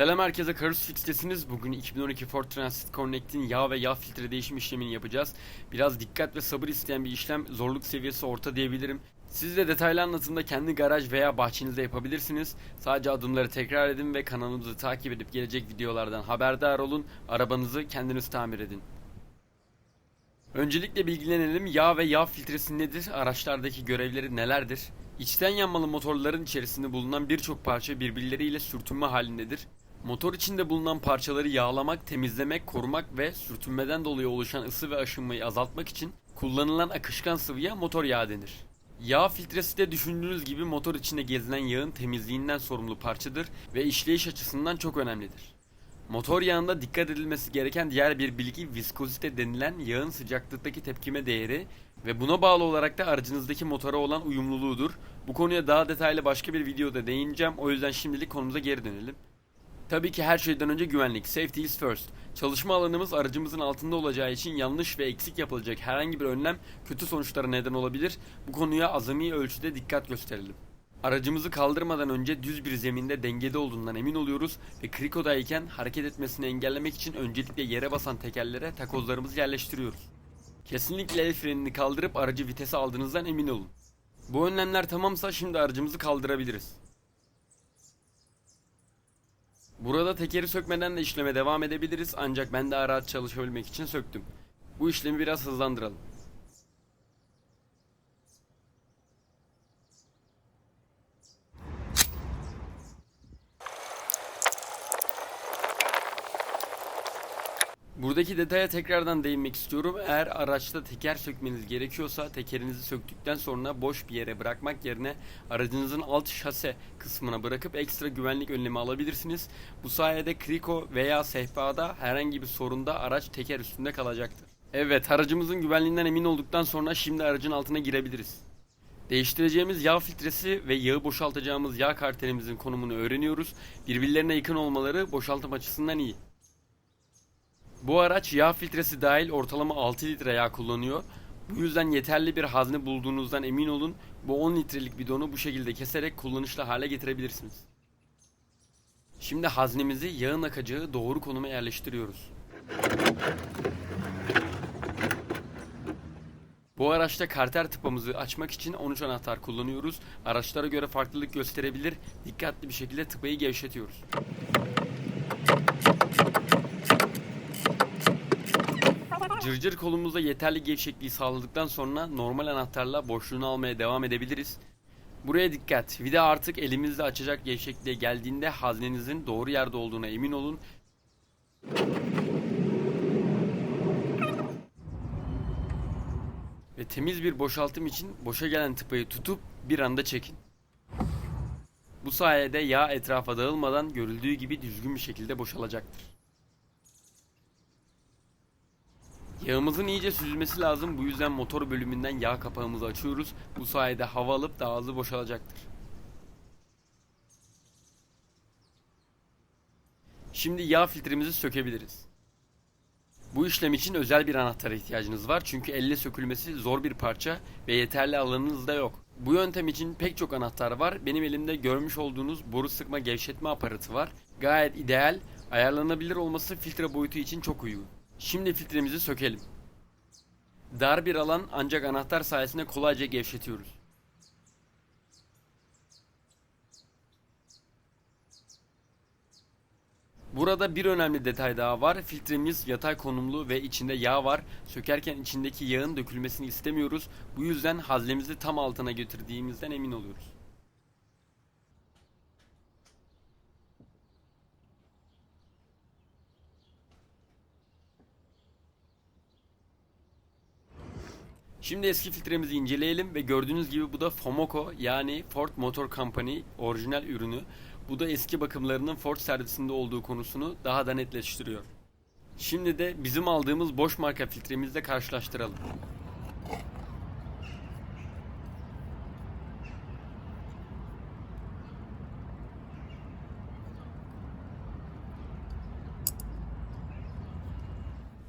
Selam herkese Karus Fix'tesiniz. Bugün 2012 Ford Transit Connect'in yağ ve yağ filtre değişim işlemini yapacağız. Biraz dikkat ve sabır isteyen bir işlem. Zorluk seviyesi orta diyebilirim. Siz de detaylı anlatımda kendi garaj veya bahçenizde yapabilirsiniz. Sadece adımları tekrar edin ve kanalımızı takip edip gelecek videolardan haberdar olun. Arabanızı kendiniz tamir edin. Öncelikle bilgilenelim yağ ve yağ filtresi nedir, araçlardaki görevleri nelerdir? İçten yanmalı motorların içerisinde bulunan birçok parça birbirleriyle sürtünme halindedir. Motor içinde bulunan parçaları yağlamak, temizlemek, korumak ve sürtünmeden dolayı oluşan ısı ve aşınmayı azaltmak için kullanılan akışkan sıvıya motor yağı denir. Yağ filtresi de düşündüğünüz gibi motor içinde gezilen yağın temizliğinden sorumlu parçadır ve işleyiş açısından çok önemlidir. Motor yağında dikkat edilmesi gereken diğer bir bilgi viskozite denilen yağın sıcaklıktaki tepkime değeri ve buna bağlı olarak da aracınızdaki motora olan uyumluluğudur. Bu konuya daha detaylı başka bir videoda değineceğim. O yüzden şimdilik konumuza geri dönelim. Tabii ki her şeyden önce güvenlik. Safety is first. Çalışma alanımız aracımızın altında olacağı için yanlış ve eksik yapılacak herhangi bir önlem kötü sonuçlara neden olabilir. Bu konuya azami ölçüde dikkat gösterelim. Aracımızı kaldırmadan önce düz bir zeminde dengede olduğundan emin oluyoruz ve krikodayken hareket etmesini engellemek için öncelikle yere basan tekerlere takozlarımızı yerleştiriyoruz. Kesinlikle el frenini kaldırıp aracı vitese aldığınızdan emin olun. Bu önlemler tamamsa şimdi aracımızı kaldırabiliriz. Burada tekeri sökmeden de işleme devam edebiliriz ancak ben daha rahat çalışabilmek için söktüm. Bu işlemi biraz hızlandıralım. Buradaki detaya tekrardan değinmek istiyorum. Eğer araçta teker sökmeniz gerekiyorsa tekerinizi söktükten sonra boş bir yere bırakmak yerine aracınızın alt şase kısmına bırakıp ekstra güvenlik önlemi alabilirsiniz. Bu sayede kriko veya sehpada herhangi bir sorunda araç teker üstünde kalacaktır. Evet aracımızın güvenliğinden emin olduktan sonra şimdi aracın altına girebiliriz. Değiştireceğimiz yağ filtresi ve yağı boşaltacağımız yağ kartelimizin konumunu öğreniyoruz. Birbirlerine yakın olmaları boşaltım açısından iyi. Bu araç yağ filtresi dahil ortalama 6 litre yağ kullanıyor. Bu yüzden yeterli bir hazne bulduğunuzdan emin olun. Bu 10 litrelik bidonu bu şekilde keserek kullanışlı hale getirebilirsiniz. Şimdi haznemizi yağın akacağı doğru konuma yerleştiriyoruz. Bu araçta karter tıpamızı açmak için 13 anahtar kullanıyoruz. Araçlara göre farklılık gösterebilir. Dikkatli bir şekilde tıpayı gevşetiyoruz. Cırcır kolumuzda yeterli gevşekliği sağladıktan sonra normal anahtarla boşluğunu almaya devam edebiliriz. Buraya dikkat. Vida artık elimizle açacak gevşekliğe geldiğinde haznenizin doğru yerde olduğuna emin olun. Ve temiz bir boşaltım için boşa gelen tıpayı tutup bir anda çekin. Bu sayede yağ etrafa dağılmadan görüldüğü gibi düzgün bir şekilde boşalacaktır. Yağımızın iyice süzülmesi lazım. Bu yüzden motor bölümünden yağ kapağımızı açıyoruz. Bu sayede hava alıp daha hızlı boşalacaktır. Şimdi yağ filtremizi sökebiliriz. Bu işlem için özel bir anahtara ihtiyacınız var. Çünkü elle sökülmesi zor bir parça ve yeterli alanınız da yok. Bu yöntem için pek çok anahtar var. Benim elimde görmüş olduğunuz boru sıkma gevşetme aparatı var. Gayet ideal, ayarlanabilir olması filtre boyutu için çok uygun. Şimdi filtremizi sökelim. Dar bir alan ancak anahtar sayesinde kolayca gevşetiyoruz. Burada bir önemli detay daha var. Filtremiz yatay konumlu ve içinde yağ var. Sökerken içindeki yağın dökülmesini istemiyoruz. Bu yüzden haznemizi tam altına götürdüğümüzden emin oluyoruz. Şimdi eski filtremizi inceleyelim ve gördüğünüz gibi bu da Fomoco yani Ford Motor Company orijinal ürünü. Bu da eski bakımlarının Ford servisinde olduğu konusunu daha da netleştiriyor. Şimdi de bizim aldığımız boş marka filtremizle karşılaştıralım.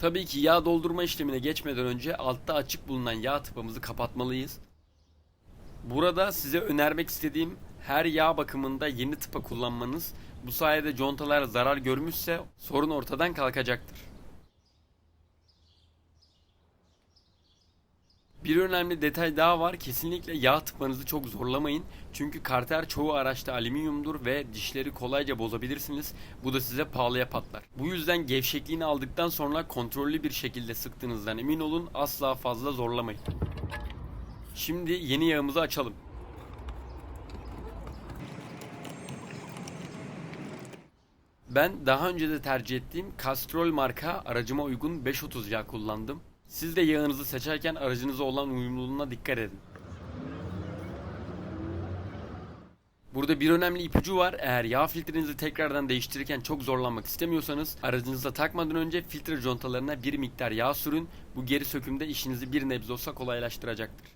Tabii ki yağ doldurma işlemine geçmeden önce altta açık bulunan yağ tıpamızı kapatmalıyız. Burada size önermek istediğim Her yağ bakımında yeni tıpa kullanmanız bu sayede contalar zarar görmüşse sorun ortadan kalkacaktır. Bir önemli detay daha var. Kesinlikle yağ tıkmanızı çok zorlamayın. Çünkü karter çoğu araçta alüminyumdur ve dişleri kolayca bozabilirsiniz. Bu da size pahalıya patlar. Bu yüzden gevşekliğini aldıktan sonra kontrollü bir şekilde sıktığınızdan emin olun. Asla fazla zorlamayın. Şimdi yeni yağımızı açalım. Ben daha önce de tercih ettiğim Castrol marka aracıma uygun 530 yağ kullandım. Siz de yağınızı seçerken aracınıza olan uyumluluğuna dikkat edin. Burada bir önemli ipucu var. Eğer yağ filtrenizi tekrardan değiştirirken çok zorlanmak istemiyorsanız aracınıza takmadan önce filtre contalarına bir miktar yağ sürün. Bu geri sökümde işinizi bir nebze olsa kolaylaştıracaktır.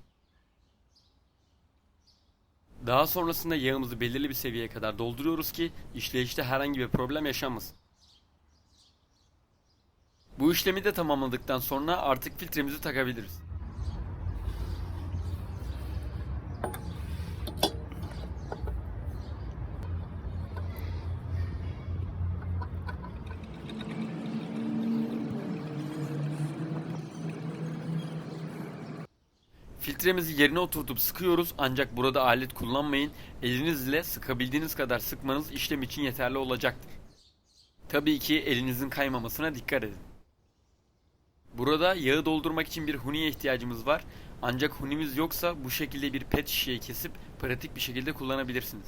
Daha sonrasında yağımızı belirli bir seviyeye kadar dolduruyoruz ki işleyişte herhangi bir problem yaşanmasın. Bu işlemi de tamamladıktan sonra artık filtremizi takabiliriz. Filtremizi yerine oturtup sıkıyoruz ancak burada alet kullanmayın. Elinizle sıkabildiğiniz kadar sıkmanız işlem için yeterli olacaktır. Tabii ki elinizin kaymamasına dikkat edin. Burada yağı doldurmak için bir huniye ihtiyacımız var. Ancak hunimiz yoksa bu şekilde bir pet şişeyi kesip pratik bir şekilde kullanabilirsiniz.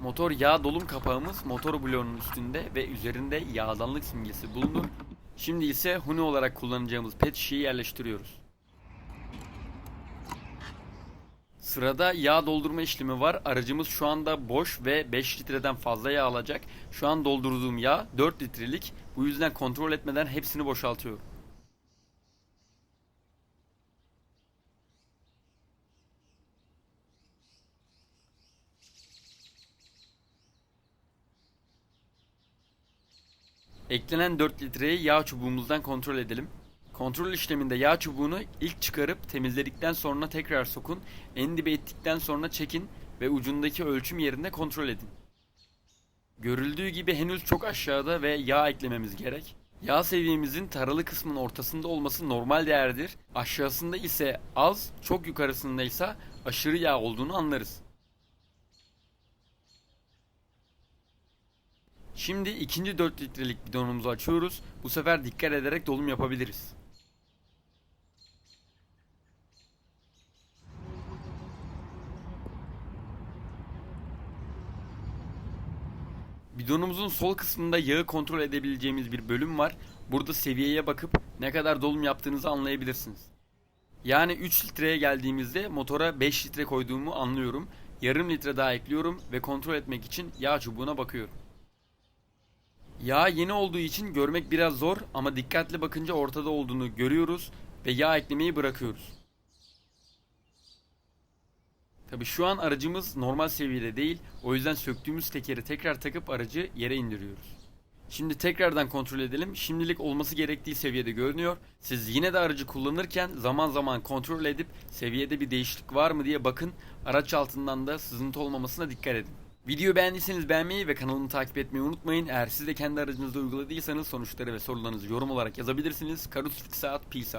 Motor yağ dolum kapağımız motor bloğunun üstünde ve üzerinde yağdanlık simgesi bulunur. Şimdi ise huni olarak kullanacağımız pet şişeyi yerleştiriyoruz. Sırada yağ doldurma işlemi var. Aracımız şu anda boş ve 5 litreden fazla yağ alacak. Şu an doldurduğum yağ 4 litrelik. Bu yüzden kontrol etmeden hepsini boşaltıyorum. Eklenen 4 litreyi yağ çubuğumuzdan kontrol edelim. Kontrol işleminde yağ çubuğunu ilk çıkarıp temizledikten sonra tekrar sokun. En dibe ettikten sonra çekin ve ucundaki ölçüm yerinde kontrol edin. Görüldüğü gibi henüz çok aşağıda ve yağ eklememiz gerek. Yağ seviyemizin taralı kısmın ortasında olması normal değerdir. Aşağısında ise az, çok yukarısında ise aşırı yağ olduğunu anlarız. Şimdi ikinci 4 litrelik bidonumuzu açıyoruz. Bu sefer dikkat ederek dolum yapabiliriz. Bidonumuzun sol kısmında yağı kontrol edebileceğimiz bir bölüm var. Burada seviyeye bakıp ne kadar dolum yaptığınızı anlayabilirsiniz. Yani 3 litreye geldiğimizde motora 5 litre koyduğumu anlıyorum. Yarım litre daha ekliyorum ve kontrol etmek için yağ çubuğuna bakıyorum. Yağ yeni olduğu için görmek biraz zor ama dikkatli bakınca ortada olduğunu görüyoruz ve yağ eklemeyi bırakıyoruz. Tabi şu an aracımız normal seviyede değil. O yüzden söktüğümüz tekeri tekrar takıp aracı yere indiriyoruz. Şimdi tekrardan kontrol edelim. Şimdilik olması gerektiği seviyede görünüyor. Siz yine de aracı kullanırken zaman zaman kontrol edip seviyede bir değişiklik var mı diye bakın. Araç altından da sızıntı olmamasına dikkat edin. Videoyu beğendiyseniz beğenmeyi ve kanalımı takip etmeyi unutmayın. Eğer siz de kendi aracınızda uyguladıysanız sonuçları ve sorularınızı yorum olarak yazabilirsiniz. Karus Fiksat, Peace.